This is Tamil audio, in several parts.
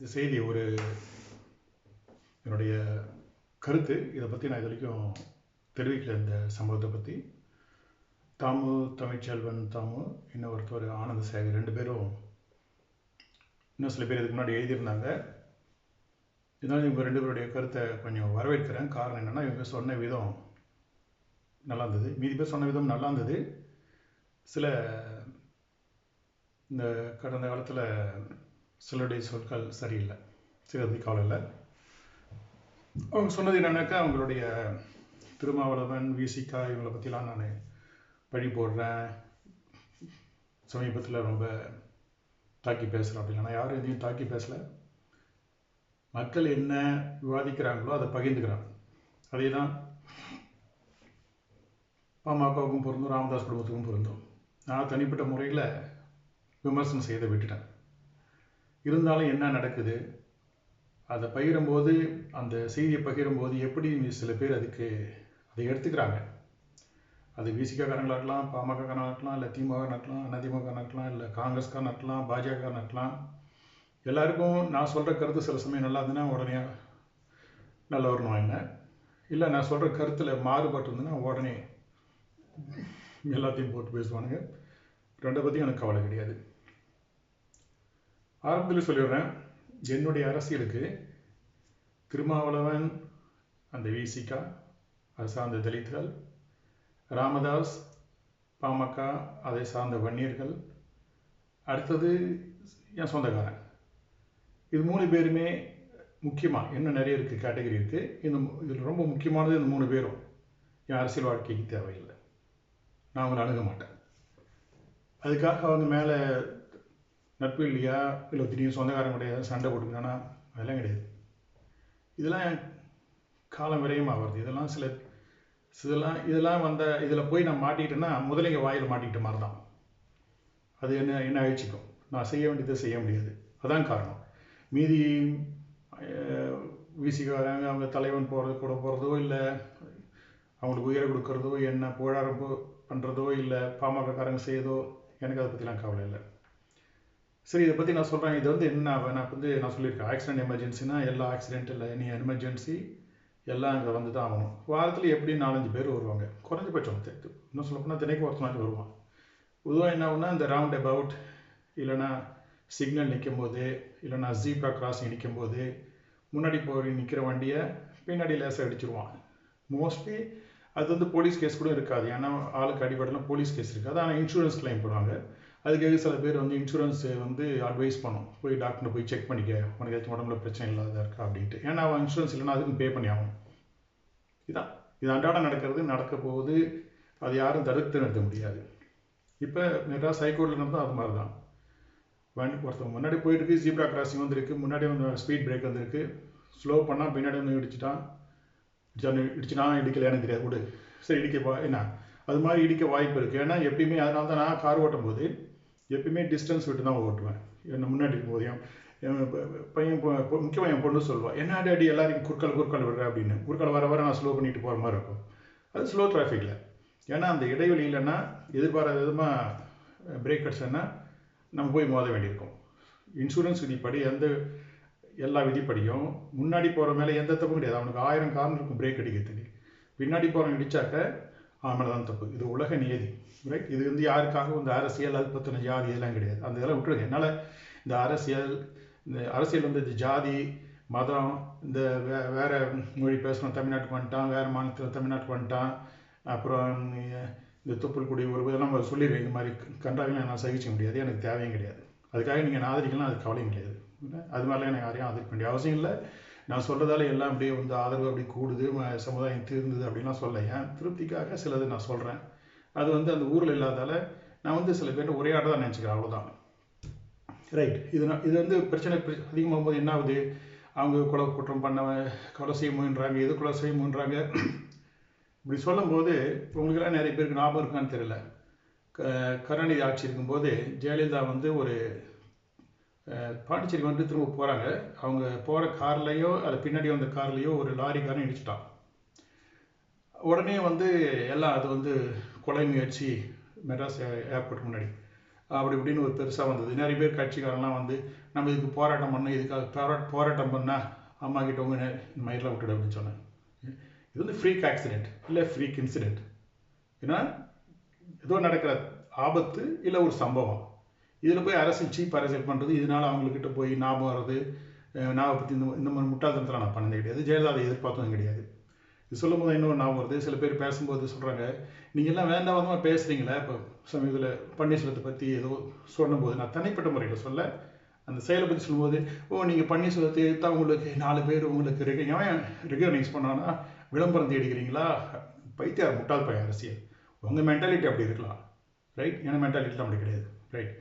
இந்த செய்தி ஒரு என்னுடைய கருத்து. இதை பற்றி நான் இது வரைக்கும் தெரிவிக்கல இந்த சம்பவத்தை பற்றி தாமு தமிழ்ச்செல்வன் தாமு இன்னும் ஒருத்தர் ஆனந்த சேகர் ரெண்டு பேரும் இன்னும் சில பேர் இதுக்கு முன்னாடி எழுதியிருந்தாங்க. இதனால் இவங்க ரெண்டு பேருடைய கருத்தை கொஞ்சம் வரவேற்கிறேன். காரணம் என்னென்னா இவங்க சொன்ன விதம் நல்லா இருந்தது. மீதி பேர் சொன்ன விதம் நல்லா இருந்தது. சில இந்த கடந்த காலத்தில் சிலருடைய சொற்கள் சரியில்லை சரி அது இல்லை அவங்க சொன்னது என்னன்னாக்கா அவங்களுடைய திருமாவளவன் விசிகா இவங்களை பற்றிலாம் நான் பழி போடுறேன். சமீபத்தில் ரொம்ப தாக்கி பேசுகிறேன் அப்படி ஆனால் யாரும் எதையும் தாக்கி பேசலை. மக்கள் என்ன விவாதிக்கிறாங்களோ அதை பகிர்ந்துக்கிறாங்க. அதே தான் பாமகவுக்கும் பொருந்தும் ராமதாஸ் குடும்பத்துக்கும் பொருந்தும். நான் தனிப்பட்ட முறையில் விமர்சனம் செய்த விட்டுட்டேன். இருந்தாலும் என்ன நடக்குது? அதை பகிரும்போது அந்த செய்தியை பகிரும்போது எப்படி சில பேர் அதுக்கு அதை எடுத்துக்கிறாங்க? அது விசிகாரங்களாக இருக்கலாம் பாமகக்காரனாக இருக்கலாம் இல்லை திமுக இருக்கலாம் அதிமுக நடக்கலாம் இல்லை காங்கிரஸ்காரன் நடக்கலாம் பாஜக இருக்கலாம் எல்லாருக்கும் நான் சொல்கிற கருத்து சில சமயம் நல்லா இருந்ததுன்னா உடனே நல்லா வரணும் என்ன? இல்லை நான் சொல்கிற கருத்தில் மாறுபாட்டு இருந்ததுன்னா உடனே எல்லாத்தையும் போட்டு பேசுவானுங்க. ரெண்டை பற்றியும் எனக்கு கவலை கிடையாது. ஆரம்பத்தில் சொல்லிடுறேன். என்னுடைய அரசியலுக்கு திருமாவளவன் அந்த விசிகா அது சார்ந்த தலித்கள் ராமதாஸ் பாமக அதை சார்ந்த வன்னியர்கள் அடுத்தது என் சொந்தக்காரன். இது மூணு பேருமே முக்கியமாக இன்னும் நிறைய இருக்குது கேட்டகரி இருக்குது இந்த இதில் ரொம்ப முக்கியமானது இந்த மூணு பேரும். என் அரசியல் வாழ்க்கைக்கு தேவையில்லை. நான் அவங்களை அணுக மாட்டேன். அதுக்காக அவங்க மேலே நட்பு இல்லையா? இல்லை திடீர்னு சொந்தக்காரங்க கிடையாது சண்டை போட்டுக்கணும்னா அதெல்லாம் கிடையாது. இதெல்லாம் காலம் விரயமாக ஆகிறது இதெல்லாம் சில இதெல்லாம் இதெல்லாம் வந்த இதில் போய் நான் மாட்டிக்கிட்டேன்னா முதலைங்க வாயில் மாட்டிக்கிட்ட மாதிரி தான் அது என்ன என்ன அழிச்சிக்கும் நான் செய்ய வேண்டியதை செய்ய முடியாது. அதான் காரணம். மீதி விசிக்காரங்க அவங்க தலைவன் போகிறது கூட போகிறதோ இல்லை அவங்களுக்கு உயிரை கொடுக்கறதோ என்ன புகழாரம் பண்ணுறதோ இல்லை பாமகக்காரங்க செய்யதோ எனக்கு அதை பற்றிலாம் கவலை இல்லை. சரி இதை பற்றி நான் சொல்கிறேன் இது வந்து என்ன நான் வந்து நான் சொல்லியிருக்கேன். ஆக்சிடென்ட் எமர்ஜென்சினா எல்லா ஆக்சிடென்ட் இல்லை எனி எமர்ஜென்சி எல்லாம் அங்கே வந்து தான் ஆகணும். வாரத்தில் எப்படி நாலஞ்சு பேர் வருவாங்க? குறைஞ்சபட்சம் இன்னும் சொல்லப்போனால் தினைக்கு ஒருத்தனாச்சும் வருவான். பொதுவாக என்ன ஆகுனா இந்த ரவுண்ட் அபவுட் இல்லைனா சிக்னல் நிற்கும் போது இல்லைனா ஜீப்ரா கிராசிங் நிற்கும் போது முன்னாடி போய் நிற்கிற வண்டியை பின்னாடி லேசாக அடிச்சிருவான் மோஸ்ட்லி அது வந்து போலீஸ் கேஸ் கூட இருக்காது. ஏன்னா ஆளுக்கு அடிப்படையில் போலீஸ் கேஸ் இருக்காது. ஆனால் இன்சூரன்ஸ் கிளைம் பண்ணுவாங்க. அதுக்காக சில பேர் வந்து இன்சூரன்ஸ் வந்து அட்வைஸ் பண்ணும். போய் டாக்டர் போய் செக் பண்ணிக்க உனக்கு ஏதாச்சும் உடம்புல பிரச்சனை இல்லாத இருக்கா அப்படின்ட்டு. ஏன்னா அவன் இன்சூரன்ஸ் இல்லைன்னா அதுக்கும் பே பண்ணி ஆகணும். இதுதான் இது அன்றாடம் நடக்கிறது நடக்க போகுது. அது யாரும் தடுத்து நிறுத்த முடியாது. இப்போ நிறையா சைக்கோடில் நடந்தால் அது மாதிரி தான் வண்டி ஒருத்தவங்க முன்னாடி போயிட்டு ஜீப்ரா கிராசிங் வந்துருக்கு. முன்னாடி வந்து ஸ்பீட் பிரேக் வந்திருக்கு. ஸ்லோ பண்ணால் பின்னாடி வந்து இடிச்சிட்டான். இடிச்சுனா இடிக்கலையானு தெரியாது. விடு. சரி இடிக்க என்ன? அது மாதிரி இடிக்க வாய்ப்பு இருக்குது ஏன்னா எப்பயுமே அதனால தான் நான் கார் ஓட்டும் போது எப்பயுமே டிஸ்டன்ஸ் விட்டு தான் ஓட்டுவேன். என்ன முன்னாடி இருக்கும்போது என் பையன் முக்கியமாக என் பொண்ணு சொல்லுவாள் என்ன அடி எல்லாரையும் குறுக்கால் குறுக்கால் விடுற? அப்படின்னு. குறுக்கால் வர வர நான் ஸ்லோ பண்ணிட்டு போகிற மாதிரி இருக்கும். அது ஸ்லோ டிராஃபிக்கில் ஏன்னா அந்த இடைவெளி இல்லைன்னா எதிர்பாராத விதமாக பிரேக் அடிச்சோன்னா நம்ம போய் மோத வேண்டியிருக்கும். இன்சூரன்ஸ் விதிப்படி எந்த எல்லா விதிப்படியும் முன்னாடி போகிற மேலே எந்த தப்பும் கிடையாது. அவனுக்கு ஆயிரம் காரணம் இருக்கும் பிரேக் அடிக்கிறதுக்கு. பின்னாடி போகிறவன் இடித்தாக்க அவன் தான் தப்பு. இது உலக நியதி ரைட் இது வந்து யாருக்காக இந்த அரசியல் அது பற்றின ஜாதி இதெல்லாம் கிடையாது. அந்த இதெல்லாம் விட்டுருங்க. என்னால் இந்த அரசியல் இந்த அரசியல் வந்து இந்த ஜாதி மதம் இந்த வே வேறு மொழி பேசுகிறோம் தமிழ்நாட்டுக்கு வந்துட்டான் வேறு மாநிலத்தில் தமிழ்நாட்டுக்கு வந்துட்டான் அப்புறம் இந்த தொப்புள் குடி ஒரு இதெல்லாம் சொல்லிடுவேன். இந்த மாதிரி கண்டாவையும் நான் சகிக்க முடியாது. எனக்கு தேவையும் கிடையாது. அதுக்காக நீங்கள் நான் ஆதரிக்கலாம் அது கவலையும் கிடையாது. அது மாதிரிலாம் எனக்கு யாரையும் ஆதரிக்க வேண்டிய அவசியம் இல்லை. நான் சொல்கிறதால எல்லாம் அப்படியே வந்து ஆதரவு அப்படி கூடுது சமுதாயம் தீர்ந்தது அப்படின்லாம் சொல்ல. ஏன்? திருப்திக்காக சிலது நான் சொல்கிறேன் அது வந்து அந்த ஊரில் இல்லாதால நான் வந்து சில பேர் உரையாட தான் நினச்சிக்கிறேன் அவ்வளோதான் ரைட் இது இது வந்து பிரச்சனை அதிகமாகும் போது என்ன ஆகுது? அவங்க கொலை குற்றம் பண்ண கொலை செய்ய முயன்றாங்க எது கொலை செய்ய முயன்றாங்க? இப்படி சொல்லும்போது உங்களுக்கெல்லாம் நிறைய பேருக்கு ஞாபகம் இருக்கான்னு தெரியல. க கருணாநிதி ஆட்சி இருக்கும்போது ஜெயலலிதா வந்து ஒரு பாண்டிச்சேரி வந்து திரும்ப போகிறாங்க அவங்க போகிற கார்லேயோ அது பின்னாடி வந்த கார்லேயோ ஒரு லாரிக்காரன் இடிச்சிட்டான். உடனே வந்து எல்லாம் அது வந்து கொலை முயற்சி மெட்ராஸ் ஏர்போர்ட் முன்னாடி. அப்படி இப்படின்னு ஒரு பெருசாக வந்தது. நிறைய பேர் கட்சிக்காரங்களாம் வந்து நம்ம இதுக்கு போராட்டம் பண்ண இதுக்காக போராட் போராட்டம் பண்ணால் அம்மா கிட்ட உங்க இந்த மாதிரிலாம் விட்டுடு அப்படின்னு சொன்னேன் இது வந்து ஃப்ரீக் ஆக்சிடென்ட் இல்லை ஃப்ரீக் இன்சிடென்ட் ஏன்னா ஏதோ நடக்கிற ஆபத்து இல்லை ஒரு சம்பவம். இதில் போய் அரசியல் சீப் அரசியல் பண்ணுறது இதனால் அவங்கக்கிட்ட போய் ஞாபகம் வர்றது அஹ் நான் பற்றி இந்த இந்த மாதிரி முட்டாள்தனத்தில் நான் பண்ணது கிடையாது. ஜெயலலிதா அதை எதிர்பார்த்ததும் கிடையாது. இது சொல்லும் போது இன்னொரு ஞாபகம் வருது. சில பேர் பேசும்போது சொல்கிறாங்க நீங்கள் எல்லாம் வேண்டாம் வந்தமாக பேசுகிறீங்களே இப்போ சமீபத்தில் பன்னீர்செல்வத்தை பற்றி ஏதோ சொல்லும்போது நான் தனிப்பட்ட முறையில் சொல்ல அந்த செயலை பற்றி சொல்லும்போது ஓ நீங்கள் பன்னீர்செல்வத்தை எடுத்தால் உங்களுக்கு நாலு பேர் உங்களுக்கு ரெக எவன் ரெகனைஸ் பண்ணானா விளம்பரம் தேடிக்கிறீங்களா பைத்தியார் முட்டாள் பையன் அரசியல். உங்கள் மென்டாலிட்டி அப்படி இருக்கலாம். ரைட் என் மென்டாலிட்டி அப்படி கிடையாது. ரைட்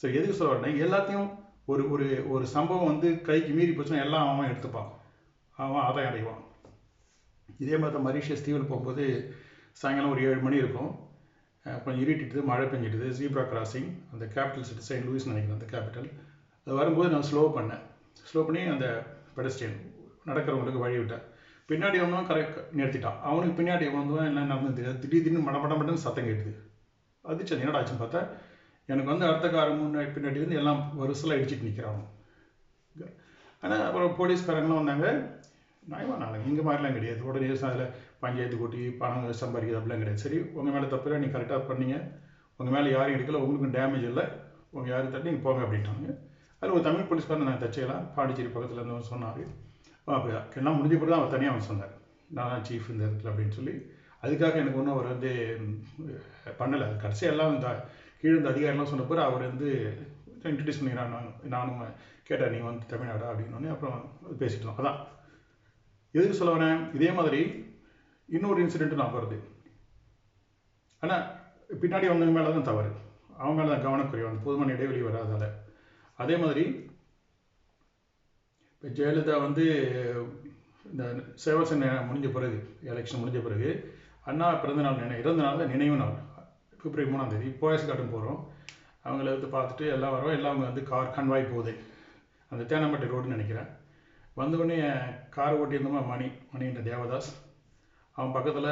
சரி எதுக்கு சொல்ல வரேன்னா எல்லாத்தையும் ஒரு ஒரு ஒரு சம்பவம் வந்து கைக்கு மீறி போச்சுன்னா எல்லாம் அவன் எடுத்துப்பான். அவன் ஆதாயம் அடைவான். இதே மாதிரி தான் மரிஷியஸ் தீவில் போகும்போது சாயங்காலம் ஒரு ஏழு மணி இருக்கும். அப்புறம் கொஞ்சம் இருட்டிட்டு மழை பெஞ்சிட்டுது ஜீப்ரா கிராசிங் அந்த கேபிட்டல் சிட்டி செயின்ட் லூயிஸ் நினைக்கிறேன் அந்த கேபிட்டல் அது வரும்போது நான் ஸ்லோ பண்ணேன். ஸ்லோ பண்ணி அந்த பெடஸ்டியன் நடக்கிறவங்களுக்கு வழி விட்டேன். பின்னாடி வந்தவன் கரெக்ட் நிறுத்திட்டான். அவனுக்கு பின்னாடி வந்தவன் என்ன நடந்தது? திடீர் திடீர்னு மட மடம் சத்தம் கேட்டுது. அதிர்ச்சி என்னடா ஆச்சுன்னு பார்த்தா எனக்கு வந்து அடுத்த காரம் முன்னாடி பின்னாடி இருந்து எல்லாம் வரிசையில் அடிச்சுட்டு நிற்கிறான் ஆனால் அப்புறம் போலீஸ்காரங்களாம் வந்தாங்க. நாயமா நாளைக்கு இங்கே மாதிரிலாம் கிடையாது. உடனே அதில் பஞ்சாயத்து கூட்டி பணம் சம்பாதிக்கிறது அப்படிலாம் கிடையாது. சரி உங்கள் மேலே தப்பு இல்லை நீங்கள் கரெக்டாக பண்ணீங்க. உங்கள் மேலே யாரும் எடுக்கல உங்களுக்கும் டேமேஜ் இல்லை. உங்கள் யாரும் தட்டி நீங்கள் போங்க அப்படின்ட்டாங்க. அதில் ஒரு தமிழ் போலீஸ்காரன் நான் தச்சையெல்லாம். பாண்டிச்சேரி பக்கத்தில் இருந்தவன் சொன்னார். அப்போ எல்லாம் முடிஞ்ச பிறகு தான் அவர் தனியாக அவன் சொன்னார். நான் தான் சீஃப் இந்த இடத்துல அப்படின்னு சொல்லி. அதுக்காக எனக்கு ஒன்றும் அவர் வந்து பண்ணலை. கடைசி எல்லாம் இந்த கீழே இந்த அதிகாரிலாம் சொன்ன பிறகு அவர் வந்து இன்ட்ரடியூஸ் பண்ணிக்கிறான் நான் நானும் கேட்டேன் நீங்கள் வந்து தமிழ்நாடா? அப்படின்னோடனே அப்புறம் பேசிட்டோம் அதான். எதுக்கு சொல்ல வரேன்? இதே மாதிரி இன்னொரு இன்சிடென்ட் நான் வருது. ஆனால் பின்னாடி வந்தவங்க மேலே தான் தவறு. அவங்க மேலே தான் கவனக்குறைவு. அந்த பொதுமான இடைவெளி வராதால. அதே மாதிரி இப்போ ஜெயலலிதா வந்து இந்த சேவசன் முடிஞ்ச பிறகு எலெக்ஷன் முடிஞ்ச பிறகு அண்ணா பிறந்த நாள் நினை இறந்த நாள் நினைவு நாள். பிப்ரவரி மூணாம் தேதி போயஸ் கார்டன் போகிறோம் அவங்கள வந்து பார்த்துட்டு எல்லாம் வரோம். எல்லாம் அவங்க வந்து கார் கன்வாய் போகுது. அந்த தேனாம்பேட்டை ரோடுன்னு நினைக்கிறேன். வந்தவுடனே கார் ஓட்டியிருந்தோமா மணி மணின்ற தேவதாஸ். அவன் பக்கத்தில்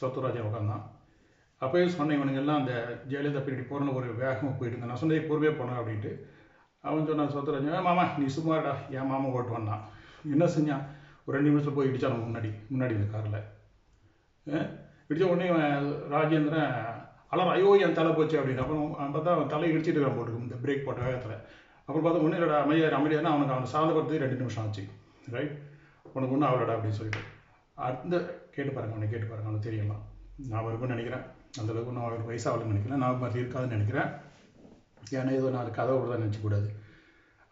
சத்துராஜன் உட்காந்தான். அப்போயே சொன்னேன் இவனுங்க எல்லாம் அந்த ஜெயலலிதா பின்னாடி போகிறோன்னு ஒரு வேகமாக போயிட்டு நான் சொன்னே பொறுமையாக போனேன் அப்படின்ட்டு. அவன் சொன்னான் சத்துராஜன் மாமா நீ சும்மாடா என் மாமா ஓட்டு வந்தான். என்ன செஞ்சான்? ஒரு ரெண்டு நிமிஷத்தில் போய் இடித்தான் முன்னாடி முன்னாடி இந்த காரில் இடித்த உடனே ராஜேந்திரன் அலற ஐயோ என் தலை போச்சு அப்படின்னு. அப்புறம் பார்த்தா அவன் தலை இடிச்சிட்டு இருக்கான் போட்டுருக்கு இந்த பிரேக் போட்ட வேகத்தில். அப்புறம் பார்த்தா ஒன்றும் இல்லடா அமைதியாக அமைதியானா அவனுக்கு அவனை சாதப்படுத்தி ரெண்டு நிமிஷம் ஆச்சு. ரைட் உனக்கு ஒன்றும் அவளடா அப்படின்னு சொல்லிட்டு. அந்த கேட்டு பாருங்க அவனை கேட்டு பாருங்க அவனுக்கு தெரியலாம் நான் இருக்கும்னு நினைக்கிறேன். அந்த அளவுக்கு நான் அவருக்கு வயசாகலன்னு நினைக்கிறேன் நான் மாதிரி இருக்காதுன்னு நினைக்கிறேன். ஏன்னா ஏதோ நான் கதை விடுதான் நினச்சக்கூடாது.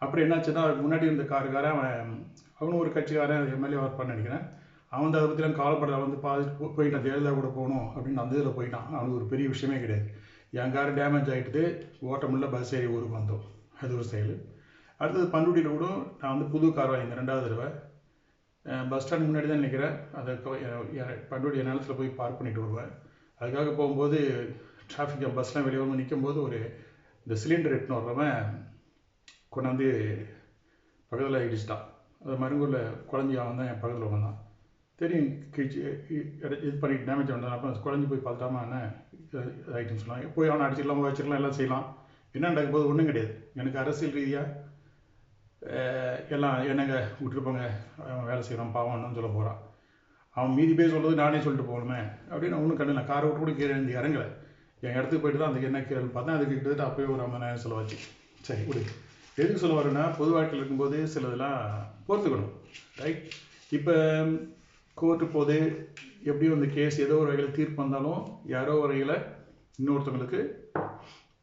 அப்புறம் என்னாச்சுன்னா முன்னாடி இருந்த காருக்காரன் அவன் அவனும் ஒரு கட்சிக்காரன் எம்எல்ஏ ஒர்க் பண்ண நினைக்கிறேன். அவன் அதை பற்றிலாம் கவலைப்பட வந்து பார்த்துட்டு போயிட்டான். ஜெயலலிதா கூட போகணும். அப்படின்னு அந்த இதில் போயிட்டான். அவனுக்கு ஒரு பெரிய விஷயமே கிடையாது. என் கார் டேமேஜ் ஆகிட்டு ஓட்ட பஸ் ஏறி ஊருக்கு வந்தோம். அது ஒரு செயல். அடுத்தது பண்ருட்டியில் கூட நான் வந்து புது கார் வாங்கியிருந்தேன். ரெண்டாவது தடவை. பஸ் ஸ்டாண்ட் முன்னாடி தான் நினைக்கிறேன். அதை கொ- என் பண்ருட்டி நிலத்தில் போய் பார்க் பண்ணிட்டு வருவேன். அதுக்காக போகும்போது டிராஃபிக் பஸ்லாம் வெளியே வந்து நிற்கும்போது ஒரு இந்த சிலிண்டர் எட்டுன்னு வர்றவன் கொண்டாந்து பக்கத்தில் இடிச்சிட்டான் அது மருங்கூரில் குழந்தை அவன் தான் என் பக்கத்தில் வந்தான். தெரியும் கிழிச்சு இது பண்ணி டேமேஜ் வந்தான் அப்புறம் குழஞ்சி போய் பார்த்தாம என்ன ஐட்டம் சொன்னாங்க. போய் அவனை அடிச்சிடலாம் வச்சிடலாம் எல்லாம் செய்யலாம். என்ன நடக்க போது ஒன்றும் கிடையாது. எனக்கு அரசியல் ரீதியாக எல்லாம் என்னங்க விட்டுருப்பாங்க அவன் வேலை செய்கிறான் பாவம்னு சொல்ல போகிறான் அவன் மீதி பேர் சொல்றது நானே சொல்லிட்டு போகணுமே அப்படின்னு ஒன்றும் கண்டு காரை விட்டு கூட கீழே இருந்து இறங்கலை. என் இடத்துக்கு போயிட்டு தான் அதுக்கு என்ன கீழே பார்த்தா அதுக்கு கிட்டத்தட்ட அப்போயே ஒரு ஐம்பதாயிரம் செலவாச்சு. சரி விடு. எதுக்கு சொல்ல வரேன்னா பொது வாழ்க்கையில் இருக்கும்போது சிலதெல்லாம் பொறுத்துக்கணும். ரைட்? இப்போ கோர்ட்டு போது எப்படியும் அந்த கேஸ் ஏதோ ஒரு வகையில் தீர்ப்பு வந்தாலும் யாரோ வரையில் வகையில் இன்னொருத்தவங்களுக்கு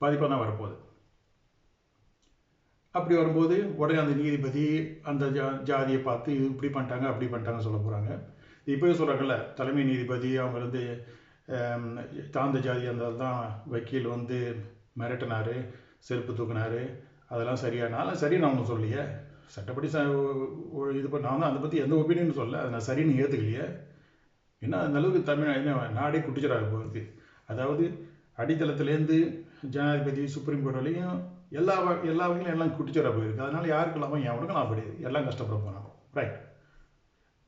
பாதிப்பாக தான் வரப்போகுது. அப்படி வரும்போது உடனே அந்த நீதிபதி அந்த ஜா ஜாதியை பார்த்து இது இப்படி பண்ணிட்டாங்க அப்படி பண்ணிட்டாங்க சொல்ல போகிறாங்க இப்போயே சொல்கிறாங்கல்ல தலைமை நீதிபதி அவங்க வந்து தாழ்ந்த ஜாதியாக இருந்தால் தான் வக்கீல் வந்து மிரட்டினார் செருப்பு தூக்குனாரு அதெல்லாம் சரியானாலும் சரி நான் ஒன்றும் சொல்லலையே. சட்டப்படி ச இது பண்ண நான் தான் அதை பற்றி எந்த ஒப்பீனியனும் சொல்ல அதை நான் சரின்னு ஏற்றுக்கலையே ஏன்னா அந்த அளவுக்கு தமிழ் என்ன நாடே குட்டிச்சராக போகுது. அதாவது அடித்தளத்துலேருந்து ஜனாதிபதி சுப்ரீம் கோர்ட் வரையும் எல்லா எல்லா வகையிலும் எல்லாம் குட்டிச்சராக போயிருக்கு. அதனால் யாருக்கு லாபம் எவனுக்கும் லாபம் கிடையாது எல்லாம் கஷ்டப்பட போனாலும் ரைட்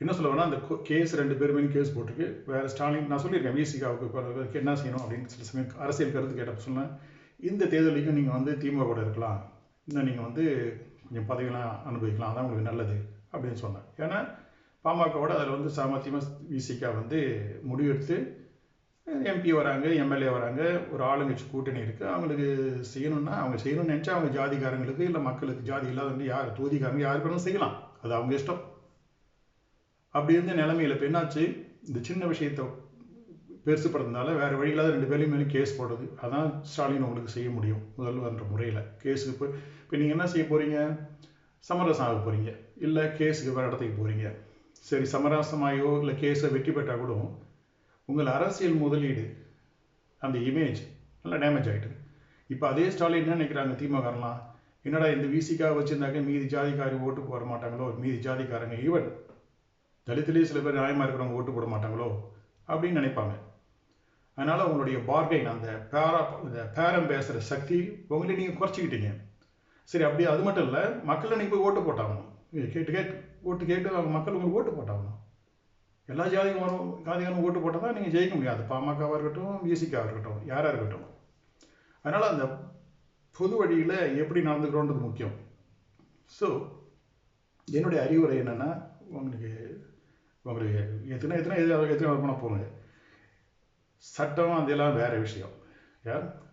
என்ன சொல்ல வேணா அந்த கேஸ் ரெண்டு பேருமே கேஸ் போட்டிருக்கு. வேறு ஸ்டாலின் நான் சொல்லியிருக்கேன் விசிகாவுக்கு என்ன செய்யணும் அப்படின்னு சில சமயம் அரசியல் கருத்து கேட்டப்ப சொன்னேன். இந்த தேர்தலையும் நீங்கள் வந்து திமுக கூட இருக்கலாம். இன்னும் நீங்கள் வந்து நீங்கள் பதவியெல்லாம் அனுபவிக்கலாம். அதான் உங்களுக்கு நல்லது அப்படின்னு சொன்னேன். ஏன்னா பாமகவோட அதில் வந்து சாமர்த்தியமாக விசிகா வந்து முடிவெடுத்து எம்பி வராங்க எம்எல்ஏ வராங்க ஒரு ஆளுங்கட்சி கூட்டணி இருக்குது அவங்களுக்கு செய்யணும்னா அவங்க செய்யணும்னு நினச்சா அவங்க ஜாதிக்காரங்களுக்கு இல்லை மக்களுக்கு ஜாதி இல்லாதவங்க யார் தொகுதிக்காரங்க யாருக்கு வேணாலும் செய்யலாம். அது அவங்க இஷ்டம். அப்படி இருந்த நிலைமையில் இப்போ என்னாச்சு? இந்த சின்ன விஷயத்தை பெருசுப்படுறதுனால வேறு வழி இல்லாத ரெண்டு பேரையும் மேலும் கேஸ் போடுறது. அதான் ஸ்டாலின் உங்களுக்கு செய்ய முடியும் முதல்வர்ன்ற முறையில். கேஸுக்கு இப்போ இப்போ நீங்கள் என்ன செய்ய போகிறீங்க சமரசம் ஆக போகிறீங்க இல்லை கேஸுக்கு வேறு இடத்துக்கு போகிறீங்க சரி சமரசமாயோ இல்லை கேஸை வெற்றி பெற்றால் கூட உங்கள் அரசியல் முதலீடு அந்த இமேஜ் நல்லா டேமேஜ் ஆகிட்டு இப்போ அதே ஸ்டாலின் என்ன நினைக்கிறாங்க? திமுகலாம் என்னடா இந்த விசிக்காக வச்சுருந்தாக்க மீதி ஜாதிக்காரி ஓட்டு போட மாட்டாங்களோ? மீதி ஜாதிக்காரங்க ஈவன் தலித்துலேயே சில பேர் நியாயமாக இருக்கிறவங்க ஓட்டு போட மாட்டாங்களோ? அப்படின்னு நினைப்பாங்க. அதனால் உங்களுடைய பார்கெயின் அந்த பேரா இந்த பேரம் பேசுகிற சக்தி உங்களை நீங்கள் குறைச்சிக்கிட்டீங்க சரி அப்படி அது மட்டும் இல்லை மக்களை நீங்கள் போய் ஓட்டு போட்டாகணும் கேட்டு கேட்டு ஓட்டு கேட்டு அவங்க மக்கள் உங்களுக்கு ஓட்டு போட்டாகணும் எல்லா ஜாதிகளும் ஜாதிகளும் ஓட்டு போட்டால் தான் நீங்கள் ஜெயிக்க முடியாது பாமகவாக இருக்கட்டும் பிசிக்காக இருக்கட்டும் யாராக இருக்கட்டும் அதனால் அந்த பொது வழியில் எப்படி நடந்துக்கிறோன்றது முக்கியம் ஸோ என்னுடைய அறிவுரை என்னென்னா உங்களுக்கு உங்களுக்கு எத்தனை எத்தனை எதிராக எத்தனை போனால் போங்க சட்டம் அதெல்லாம் வேறு விஷயம்.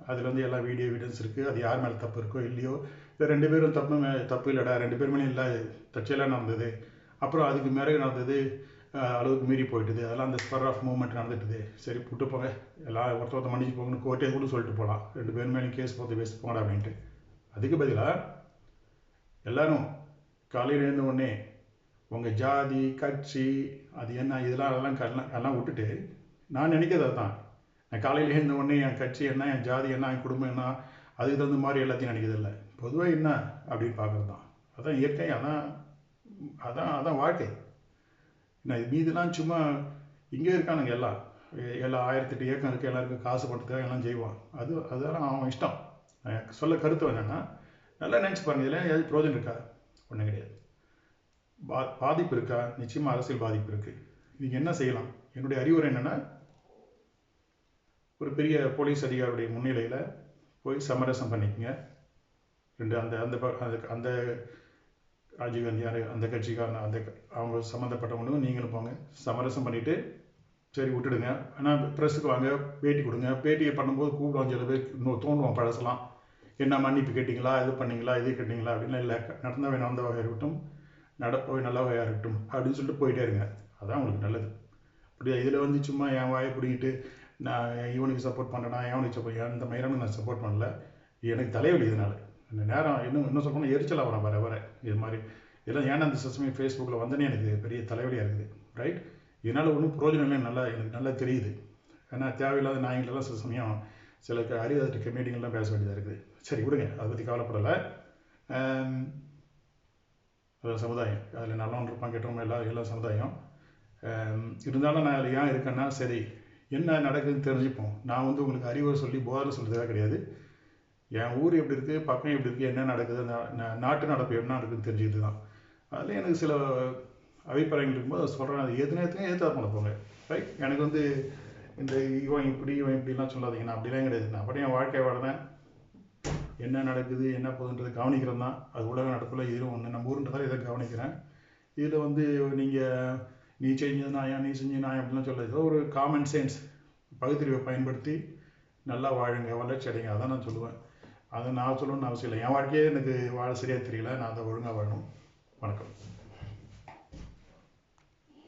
அதில் வந்து எல்லாம் வீடியோ எவிடன்ஸ் இருக்குது அது யார் மேலே தப்பு இருக்கோ இல்லையோ. இல்லை ரெண்டு பேரும் தப்பு மே தப்பு இல்லைடா. ரெண்டு பேர் மேலே இல்லை. தச்செல்லாம் நடந்தது. அப்புறம் அதுக்கு மேலே நடந்தது அளவுக்கு மீறி போயிட்டுது. அதெல்லாம் அந்த ஸ்பர் ஆஃப் மூமெண்ட் நடந்துட்டுது. சரி புட்டு போங்க. எல்லாம் ஒருத்த ஒருத்த மன்னிச்சு போங்கன்னு கோர்ட்டே கூட சொல்லிட்டு போகலாம் ரெண்டு பேர் மேலே கேஸ் போட்டு வேஸ்ட் போங்கடா அப்படின்ட்டு. அதுக்கு பதிலாக எல்லாரும் காலையில் எழுந்த உடனே உங்கள் ஜாதி கட்சி அது என்ன இதெல்லாம் அதெல்லாம் கல்லாம் எல்லாம் விட்டுட்டு நான் நினைக்கிறது அதுதான். நான் காலையில் எழுந்த உடனே என் கட்சி என்ன என் ஜாதி என்ன என் குடும்பம் என்ன அதுக்கு தகுந்த மாதிரி எல்லாத்தையும் நினைக்கிறது இல்லை. பொதுவாக என்ன அப்படின்னு பார்க்குறது தான் அதான் இயற்கை அதான் அதான் அதான் வாழ்க்கை. நான் மீதுலாம் சும்மா இங்கே இருக்கானுங்க எல்லாம் எல்லாம் ஆயிரத்தெட்டு ஏக்கம் இருக்குது எல்லாருக்கும் காசு பண்ணுறதுக்காக எல்லாம் செய்வான். அது அதெல்லாம் அவன் இஷ்டம். சொல்ல கருத்து என்னென்னா நல்லா நினச்சி பாருங்க இதில் ஏதாவது பிரோஜனம் இருக்கா? ஒன்றும் கிடையாது. பா பாதிப்பு இருக்கா? நிச்சயமாக அரசியல் பாதிப்பு இருக்குது நீங்கள் என்ன செய்யலாம்? என்னுடைய அறிவுரை என்னென்னா ஒரு பெரிய போலீஸ் அதிகாரியுடைய முன்னிலையில் போய் சமரசம் பண்ணிக்கங்க. ரெண்டு அந்த அந்த அந்த அந்த ராஜீவ்காந்தி யார்? அந்த கட்சிக்காரன் அந்த அவங்க சம்மந்தப்பட்டவங்களும் நீங்களும் போங்க. சமரசம் பண்ணிவிட்டு சரி விட்டுடுங்க. ஆனால் ப்ரெஸ்ஸுக்கு வாங்க பேட்டி கொடுங்க. பேட்டியை பண்ணும்போது கூப்பிடுவாங்க சில பேர். இன்னும் தோணுவோம் பழசலாம் என்ன மன்னிப்பு கேட்டிங்களா? இது பண்ணீங்களா? இது கேட்டிங்களா? அப்படின்னு இல்லை. நடந்தவை நடந்த வகையாக இருக்கட்டும் நடப்பவை நல்ல வகையாக இருக்கட்டும் அப்படின்னு சொல்லிட்டு போயிட்டே இருங்க. அதான் உங்களுக்கு நல்லது. அப்படி இதில் வந்து சும்மா என் வாயை பிடிங்கிட்டு நான் இவனுக்கு சப்போர்ட் பண்ணுறேன் இவனுக்கு சப்போர்ட் அந்த மயிரானுக்கு நான் சப்போர்ட் பண்ணல. எனக்கு தலைவலி இதனால். இந்த நேரம் இன்னும் இன்னும் சொல்லணும் எரிச்சல் ஆகிறேன் வர வர இது மாதிரி. இதெல்லாம் ஏன்னா அந்த சிஸ்டமே ஃபேஸ்புக்கில் வந்தனே எனக்கு பெரிய தலைவலியாக இருக்குது. ரைட் இதனால் ஒன்றும் பிரோஜனம் இல்லை நல்லா எனக்கு நல்லா தெரியுது. ஏன்னா தேவையில்லாத நாய்களெல்லாம் சில சமயம் சில அறிவாத மீட்டிங்லாம் பேச வேண்டியதாக இருக்குது. சரி விடுங்க. அதை பற்றி கவலைப்படலை. சமுதாயம். அதில் நல்லவன் இருப்பான் கெட்டவங்க எல்லா எல்லா சமுதாயம். இருந்தாலும் நான் அதில் ஏன் இருக்கேன்னா சரி என்ன நடக்குதுன்னு தெரிஞ்சுப்போம். நான் வந்து உங்களுக்கு அறிவுரை சொல்லி போதனை சொல்கிறதா கிடையாது. என் ஊர் எப்படி இருக்குது பக்கம் எப்படி இருக்குது என்ன நடக்குது நாட்டு நடப்பு என்ன நடக்குதுன்னு தெரிஞ்சுக்கிட்டு தான். அதில் எனக்கு சில அபிப்பிராயங்கள் இருக்கும்போது அதை சொல்கிறேன் அது எது எத்தனை ஏற்றா பண்ண ரைட் எனக்கு வந்து இந்த இவன் இப்படி இவன் இப்படிலாம் சொல்லாதீங்க. நான் அப்படிலாம் கிடையாது. நான் அப்படியே என் வாழ்க்கை வாழ்றேன். என்ன நடக்குது என்ன போகுதுன்றதை கவனிக்கிறேன் தான். அது உலக நடப்பில் இதுவும் ஒன்று நம்ம ஊருன்றதால் இதை கவனிக்கிறேன். இதில் வந்து நீங்கள் நீ செஞ்சது நாயா நீ செஞ்சு நாயா அப்படிலாம் சொல்ல ஒரு காமன் சென்ஸ் பகுத்தறிவை பயன்படுத்தி நல்லா வாழுங்க வளர்ச்சி அடைங்க. அதான் நான் சொல்லுவேன். அதை நான் சொல்லணும்னு அவசியம் இல்லை. என் வாழ்க்கையே எனக்கு வாழ சரியாக தெரியல. நான் அதை ஒழுங்காக வாழணும். வணக்கம்.